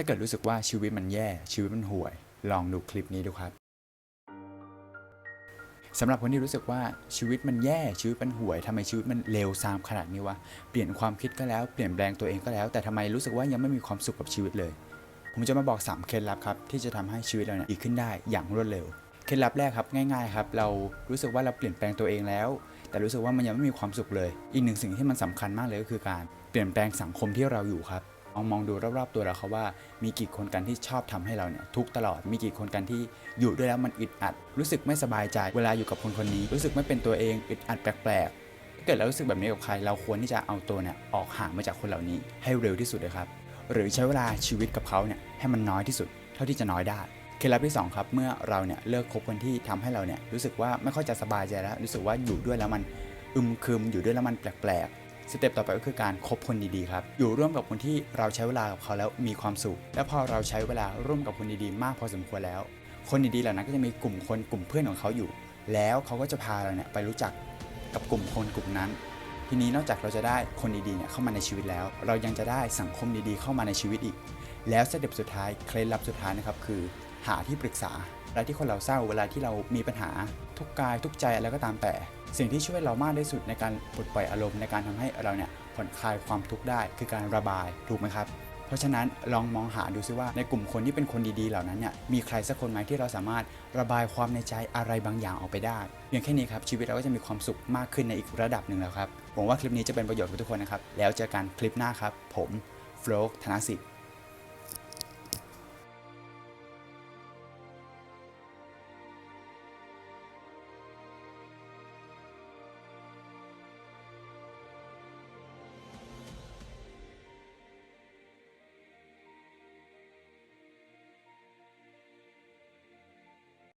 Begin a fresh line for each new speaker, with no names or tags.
ถ้าเกิดรู้สึกว่าชีวิตมันแย่ชีวิตมันห่วย ลองดูคลิปนี้ดูครับสำหรับคนที่รู้สึกว่าชีวิตมันแย่ชีวิตมันห่วยทำไมชีวิตมันเลวทรามขนาดนี้วะเปลี่ยนความคิดก็แล้วเปลี่ยนแปลงตัวเองก็แล้ว แต่ทำไมรู้สึกว่ายังไม่มีความสุขกับชีวิตเลย ผมจะมาบอก 3 เคล็ดลับครับที่จะทำให้ชีวิตเราเนี่ยดีขึ้นได้อย่างรวดเร็วเคล็ดลับแรกครับง่ายๆครับเรารู้สึกว่าเราเปลี่ยนแปลงตัวเองแล้ว แต่รู้สึกว่ามันยังไม่มีความสุขเลย อีกหนึ่งสิ่งที่มันสำคัญมากเลยก็คือการเปลี่ยนแปลงสังคมที่เราอยู่ครับ ลองมองดูรอบๆตัวเราครับว่า มีกี่คนกันที่ชอบทำให้เราเนี่ยทุกตลอดมีกี่คนกันที่อยู่ด้วยแล้วมันอึดอัด รู้สึกไม่สบายใจเวลาอยู่กับคนคนนี้ รู้สึกไม่เป็นตัวเองอึดอัดแปลกๆถ้าเกิดเรารู้สึกแบบนี้กับใคร เราควรที่จะเอาตัวเนี่ยออกห่างมาจากคนเหล่านี้ให้เร็วที่สุดเลยครับหรือใช้เวลาชีวิตกับเขาเนี่ยให้มันน้อยที่สุด เท่าที่จะน้อยได้เคล็ดลับที่สองครับเมื่อเราเนี่ยเลิกคบคนที่ทำให้เราเนี่ยรู้สึกว่าไม่ค่อยจะสบายใจแล้ว รู้สึกว่าอยู่ด้วยแล้วมันอึมครึมอยู่ด้วยแล้วมันแปลก สเต็ปต่อไปก็คือการคบคนดีๆครับ อยู่ร่วมกับคนที่เราใช้เวลากับเขาแล้วมีความสุข และพอเราใช้เวลาร่วมกับคนดีๆ มากพอสมควรแล้ว คนดีๆเหล่านั้นก็จะมีกลุ่มคนกลุ่มเพื่อนของเขาอยู่ แล้วเขาก็จะพาเราเนี่ยไปรู้จักกับกลุ่มคนกลุ่มนั้น ทีนี้นอกจากเราจะได้คนดีๆเนี่ยเข้ามาในชีวิตแล้ว เรายังจะได้สังคมดีๆเข้ามาในชีวิตอีก แล้วสเต็ปสุดท้ายเคล็ดลับสุดท้ายนะครับคือ หาที่ปรึกษา เวลาที่คนเราเศร้าเวลาที่เรามีปัญหาทุกกายทุกใจอะไรก็ตามแต่ สิ่งที่ช่วยเรามากที่สุดในการปลดปล่อยอารมณ์ในการทำให้เราเนี่ยผ่อนคลายความทุกข์ได้คือการระบายถูกไหมครับเพราะฉะนั้นลองมองหาดูซิว่าในกลุ่มคนที่เป็นคนดีๆเหล่านั้นเนี่ยมีใครสักคนไหมที่เราสามารถระบายความในใจอะไรบางอย่างออกไปได้เพียงแค่นี้ครับชีวิตเราก็จะมีความสุขมากขึ้นในอีกระดับหนึ่งแล้วครับหวังว่าคลิปนี้จะเป็นประโยชน์กับทุกคนนะครับแล้วเจอกันคลิปหน้าครับ ผมโฟล์ธนสิทธิ์